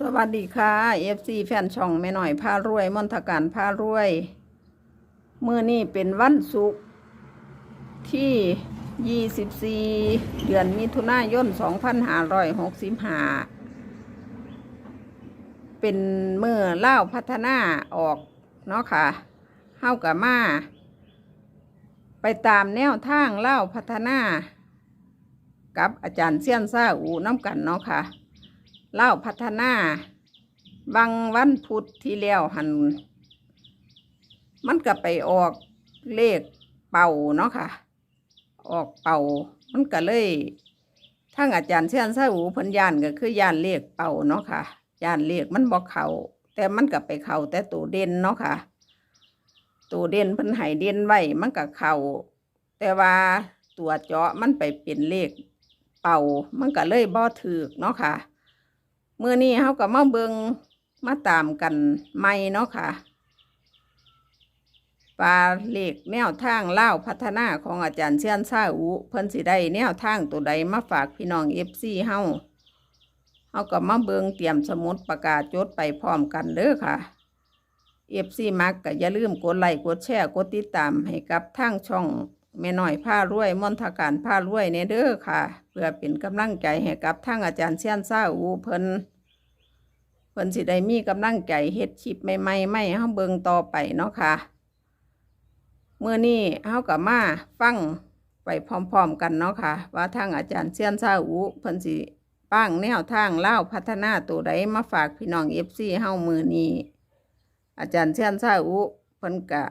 สวัสดีค่ะ FC แฟนช่องแม่หน่อยพารวยมนทการพารวย มือนี้เป็นวันศุกร์ที่ 24 เดือนมิถุนายน 2565 เป็นมือเล่าพัฒนาออก เนาะค่ะเฮากับมา ไปตามแนวทางเล่าพัฒนา กับอาจารย์เซียนซ่าอูน้ำกันเนาะค่ะ เล่าพัฒนาบางวันพุธที่แล้วหัน มันก็ไปออกเลขเป่าเนาะค่ะ ออกเป่า มันก็เลยทั้งอาจารย์เชียนซาอูพันยานก็คือยานเลขเป่าเนาะค่ะยานเลขมันบอกเขาแต่มันก็ไปเขาแต่ตัวเด่นเนาะค่ะตัวเด่นเพิ่นให้เด่นไว้มันก็เขาแต่ว่าตัวเจาะมันไปเป็นเลขเป่า มันก็เลยบ่ถือเนาะค่ะ มื่อนี้เขาก็มาเบิงมาตามกันใหม่เนาะค่ะปลาเลขแนวทางเล่าพัฒนาของอาจารย์เชียนซาอุเพิ่นสิได้แนวทางตัวใดมาฝากพี่น้องเอฟซีเฮาเฮาก็มาเบิงเตรียมสมุดประกาศจดไปพร้อมกันเด้อค่ะเอฟซีมักก็อย่าลืมกดไลค์กดแชร์กดติดตามให้กับทางช่องแม่น้อยผ้ารวยมนทการผ้ารวยเนเด้อค่ะ เพื่อเป็นกำลังใจให้กับทางอาจารย์เชียนซาอูเพิ่นเพิ่นสิได้มีกำลังใจเฮ็ดคลิปใหม่ๆไม่เฮาเบิ่งต่อไปเนาะค่ะเมื้อนี้เฮาก็มาฟังไปพร้อมๆกันเนาะค่ะ ว่าทางอาจารย์เซียนซาอูเพิ่นสิป้างแนวทางเล่าพัฒนาตัวใดมาฝากพี่น้อง FC เฮามือนี้อาจารย์เซียนซาอูเพิ่นก็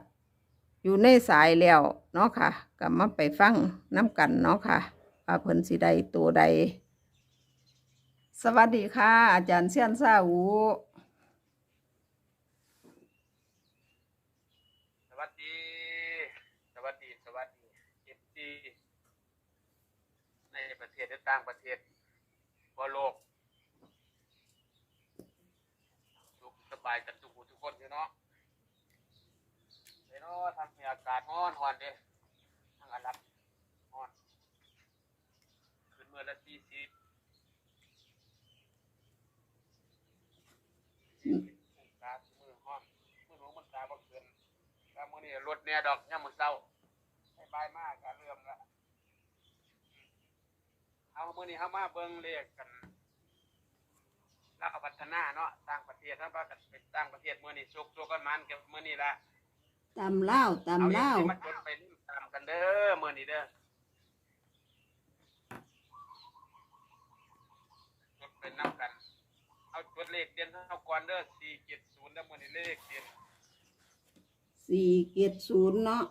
อยู่ในสายแล้วเนาะค่ะก็มาไปฟังน้ำกันเนาะค่ะ ว่าเพิ่นสิได้ตัวใด สวัสดีค่ะ อาจารย์เซียนซาอูสวัสดี สวัสดี สวัสดีเอฟซีในประเทศและต่างประเทศทั่วโลกสุขสบายกันทุกทุกคนอยู่เนาะเดี๋ยวเนาะทำให้อากาศร้อนร้อนเด้ทางอาหรับร้อน ขึ้นเมื่อละสี่สิบองศามือร้อนมือหนูมันกาบ่เกินก็มื้อนี้รถแน่ดอกยามมื้อเช้าให้บายมากก็เริ่มละเอามื้อนี้เฮามาเบิ่งเลขกันแล้วก็พัฒนาเนาะต่างประเทศถ้าว่ากันไปต่างประเทศมื้อนี้สุกตัวกันมันกับมื้อนี้ละตำเล่าวเอาตำเล่าวสิมาจดไปตามกันเด้อมื้อนี้เด้อ จดไปนํกัน เอาจดเลขเด่นเฮาก่อนเด้อ470แล้วมื้อนี้เลขเด่นสี่เกียรศูนย์เนาะ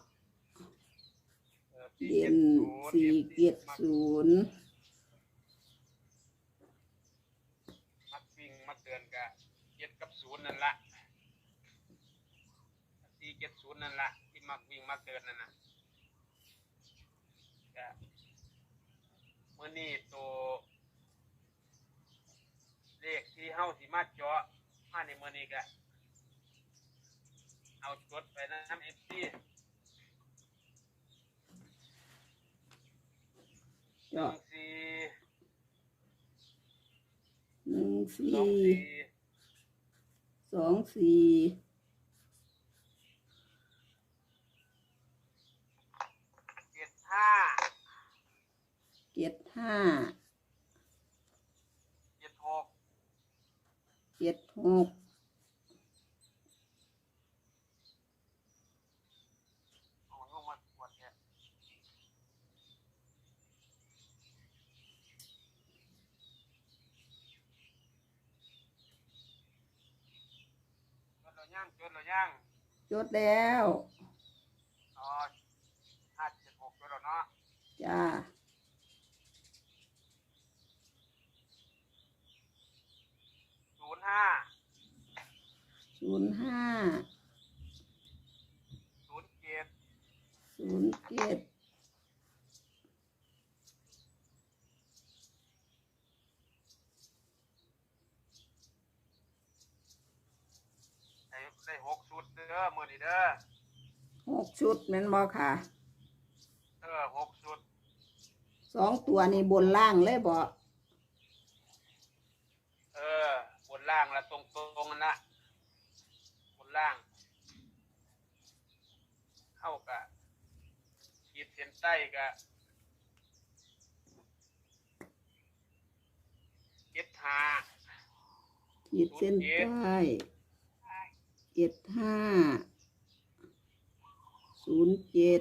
เออเด่นสี่เกียรศูนย์มักวิ่งมักเดินก็เจ็ดกับศูนย์นั่นละสี่เจ็ดศูนย์นั่นละที่มักวิ่งมักเดินนั่นนะก็เมื่อนี้ตัวเลขที่เฮาสิมาเจาะมาในเมื่อนี้ก็เอาจดไปนะทำเอฟซีเจาะสี่หนึ่งสสี่องสี่สองสี่เจ็ดห้าเกียรห้า เจ็ดหก เกียรหกโอ้ยมันปวดแขนจดเราย่างจดเราย่างจดแล้วอ๋อห้าเจ็ดหกจดเราเนาะจ้า ศูนย์ ห้าศูนย์ห้าศูนย์เจ็ดศูนย์เกียรได้ได้หกชุดเด้อมือนี้เด้อหกชุดแม่นบอค่ะเออหกชุดสองตัวนี่บนล่างเลยบอ เออบนล่างางละตรงตรงๆนะบน ล่างเข้ากับขีดเส้นใต้กับเจ็ดหาขีดเส้นใต้เจ็ดห้าศูนย์เจ็ด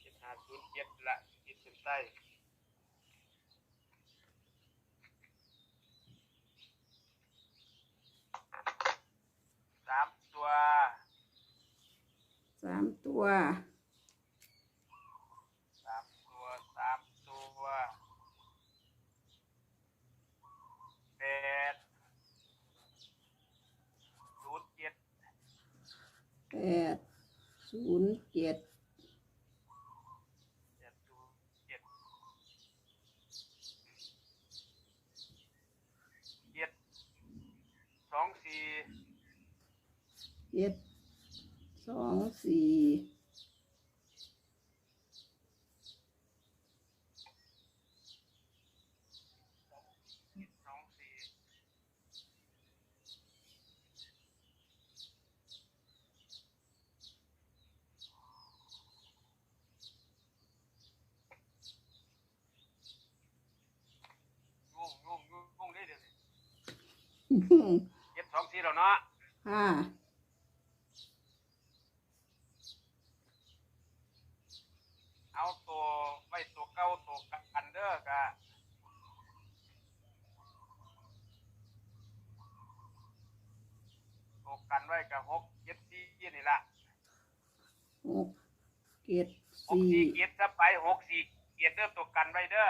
เจ็ดห้าศูนย์เจ็ดละขีดเส้นใต้สามตัว สาม ตัวสามตัวสามตัวแปดศูนย์เจ็ดแปดศูนย์เจ็ด เจ็ดศูนย์เจ็ดเจ็ดสองสี่ เจ็ด สองสี่สองสี่ยุ่งยุ่งยุ่งยุ่งได้เดี๋ยวนี้เจ็ดสองสี่แล้วเนาะค่ะเอา ตัวไว้ตัวเก้าตัวกันเด้อกะตัวกันไว้กับหกเจ็ดสี่นี่ละหกเจ็ดหกสี่สี่เจ็ดจะไปหกสี่เจ็ดเด้อตัวกันไว้เด้อ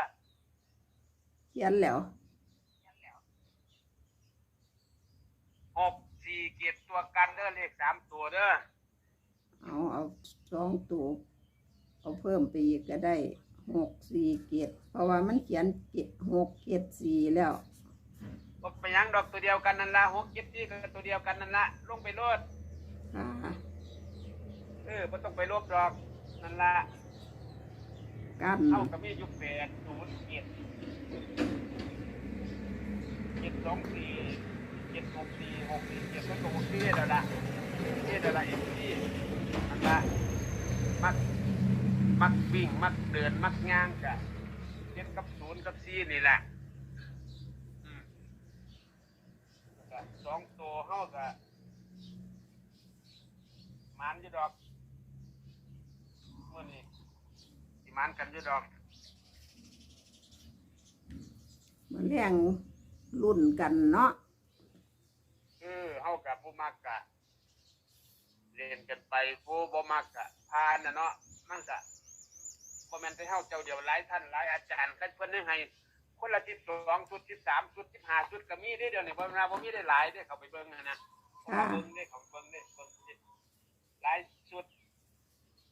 เขียนแล้วหกสี่เจ็ดตัวกันเด้อเลขสามตัวเด้อเอาเอาสองตัว เอาเพิ่มไปอีกก็ได้หกสี่เจ็ดเพราะว่ามันเขียนเจ็ดหกเจ็ดสี่แล้วก็ไปหยังดอกตัวเดียวกันนั่นละหกเจ็ดสี่ก็ตัวเดียวกันนั่นละลงไปโลดค่ะเออไม่ต้องไปลบดอกนั่นละกันเท่ากับมีอยู่แปดศูนย์เจ็ดเจ็ดสองสี่เจ็ดหกสี่หกสี่เจ็ดมันก็หกสี่แล้วล่ะสี่แล้วล่ะเอ็มสี่นั่นละมักมัก วิ่งมักเดินมักย่างกะเจ็ดกับศูนย์กับสี่นี่แหละอืมก็สองตัวเท่ากับมันอยู่ดอกมื่อนี้สิมันกันอยู่ดอกมาแรงรุ่นกันเนาะเออเฮากับผู้มักกะเรียนกันไปผู้บ่มักกะพานน่ะเนาะมันกะ บ่แม่นแต่เฮาเจ้าเดียวหลายท่านหลายอาจารย์ก็เพิ่นให้คนละที่สองชุดที่สามชุดที่ห้าชุดก็มีเด้เดี๋ยวนี้บ่แม่นว่าบ่มีได้หลายเด้เขาไปเบิ่งนะนะเขามาเบิ่งเด้เขาเบิ่งเด้เบิ่งเด้หลายชุด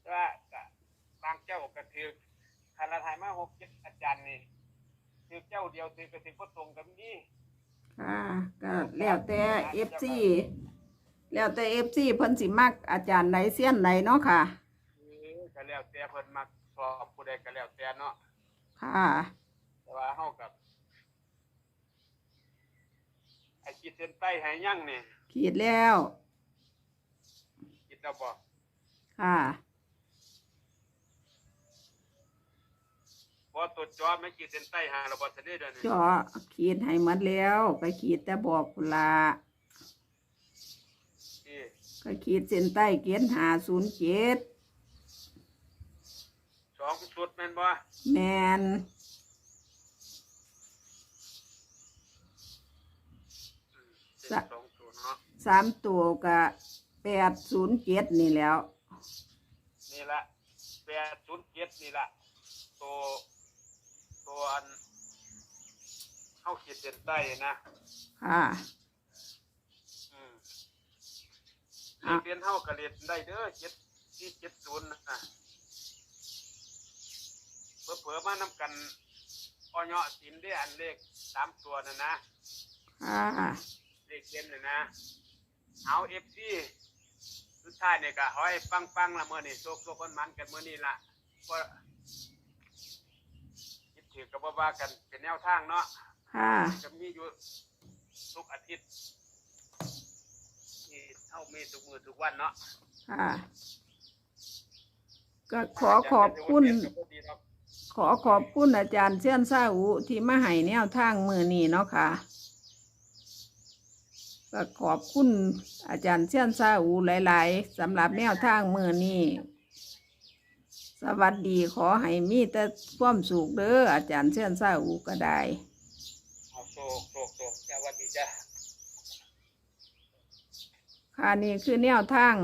แต่ว่าก็บางเจ้าก็คือคันละทายมา6 7อาจารย์นี่คือเจ้าเดียวคือก็สิบ่ตรงกันมีค่ะก็แล้วแต่เอฟซีแล้วแต่เอฟซีเพิ่นสิมักอาจารย์ไหนเสี้ยนไหนเนาะค่ะ เออก็แล้วแต่เพิ่นมัก สอบผู้ใดก็แล้วแต่เนาะค่ะ แต่ว่าเฮากับไอ้ขีดเส้นใต้ให้ยังนี่ขีดแล้ว คิดแล้วบ่ค่ะ บ่ตัวจอไม่ขีดเส้นใต้หาแล้วบ่ซะเด้อเดี๋ยวนี้เจาะขีดให้หมดแล้ว ก็ขีดแต่บอกพุนละที่ก็ขีดเส้นใต้เกียนหาศูนย์เจ็ดส องชุดแม่นบ่แมนอืมเป็นสองชุดเนาะสามตัวก็แปดศูนย์เจ็ดนี่แหล้ว นี่ละ807นี่ละตัวตัวอันเฮาขีดเส้นใต้นะค่ะ อืมอะ เรียนเฮาก็เรียนได้เด้อ7 4 70นะ เผลอๆมานำกันอ้อยอสินได้อันเลขสามตัวนั่นนะค่ะเลขเด่นน่ะนะเอาเอฟซีสุดท้ายเนี่ยก็ขอให้ปังปังๆละเมื่อนี่โชคโชคคนมันกันเมื่อนี่ละก็คิดถือกับก็บ่ว่ากันเป็นแนวทางเนาะค่ะจะมีอยู่ทุกอาทิตย์ที่เท่ามีทุกมือทุกวันเนาะค่ะก็ขอขอบคุณ ขอขอบคุณอาจารย์เชียนซาอุที่มาให้แนวทางมือนี้เนาะค่ะก็ขอบคุณอาจารย์เชียนซาอุหลาย ๆสำหรับแนวทางมือนี้ สวัสดีขอให้มีแต่ความสุขเด้ออาจารย์เชียนซาอุก็ได้เอาโชคโชคโชคจ้าวันดีจ้าค่ะนี่คือแนวทาง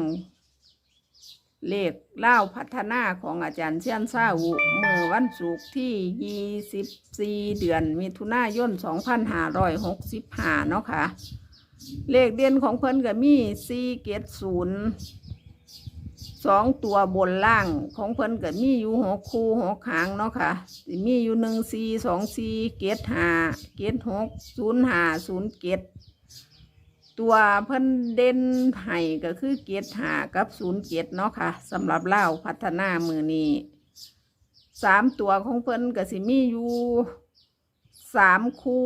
เลขเล่าพัฒนาของอาจารย์เชียนซาอุเมื่อวันศุกร์ที่ 24 เดือนมิถุนายน 2565 เนาะค่ะ เลขเด่นของเพิ่นก็มี4เกตศูนย์สองตัวบนล่างของเพิ่นก็มีอยู่หกคู่หกหางเนาะค่ะ มีอยู่หนึ่งสี่สองสี่เกตห้าเกตหกศูนย์ห้าศูนย์เกต ตัวเพิ่นเด่นให้ก็คือเกียรหากับศูนย์เกียรเนาะค่ะสำหรับเล่าพัฒนามือนี้สามตัวของเพิ่นก็สิมีอยู่สามคู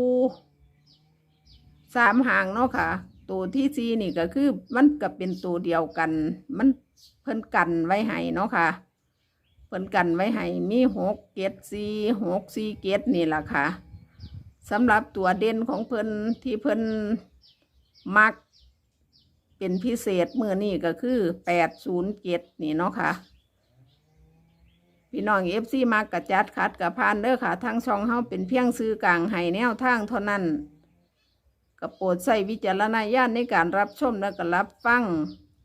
สามหางเนาะค่ะ ตัวที่สี่นี่ก็คือมันก็เป็นตัวเดียวกัน มันเพิ่นกันไว้ให้เนาะค่ะ เพิ่นกันไว้ให้มีหกเกตสี่หกสี่เกตนี่แหละค่ะสำหรับตัวเด่นของเพิ่นที่เพิ่น มัก เป็นพิเศษมือนี่ก็คือแปดศูนย์เจ็ดนี่เนาะค่ะ พี่น้องเอฟซีมักกระจัดคัดกับพานเด้อค่ะทั้งช่องเฮาเป็นเพียงซื้อกลางให้แนวทางเท่านั้นก็โปรดใส่วิจารณญาณในการรับชมและก็รับฟัง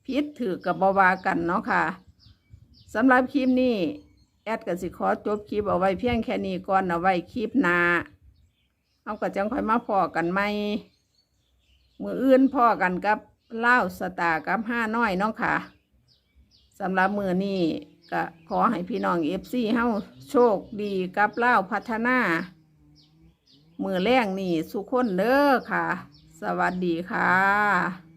พิษถือกับบาวากันเนาะค่ะสำหรับคลิปนี้ แอดก็สิขอจบคลิปเอาไว้เพียงแค่นี้ก่อนเอาไว้คลิปหน้าเอาก็จังค่อยมาพอกันไหม มืออื่นพ่อกันกับเล่าสตากับห้าน้อยเนาะค่ะสำหรับมือนี้ก็ขอให้พี่น้องเอฟซีเฮาโชคดีกับเล่าพัฒนา มือแรงนี่สุขคนเด้อค่ะ สวัสดีค่ะ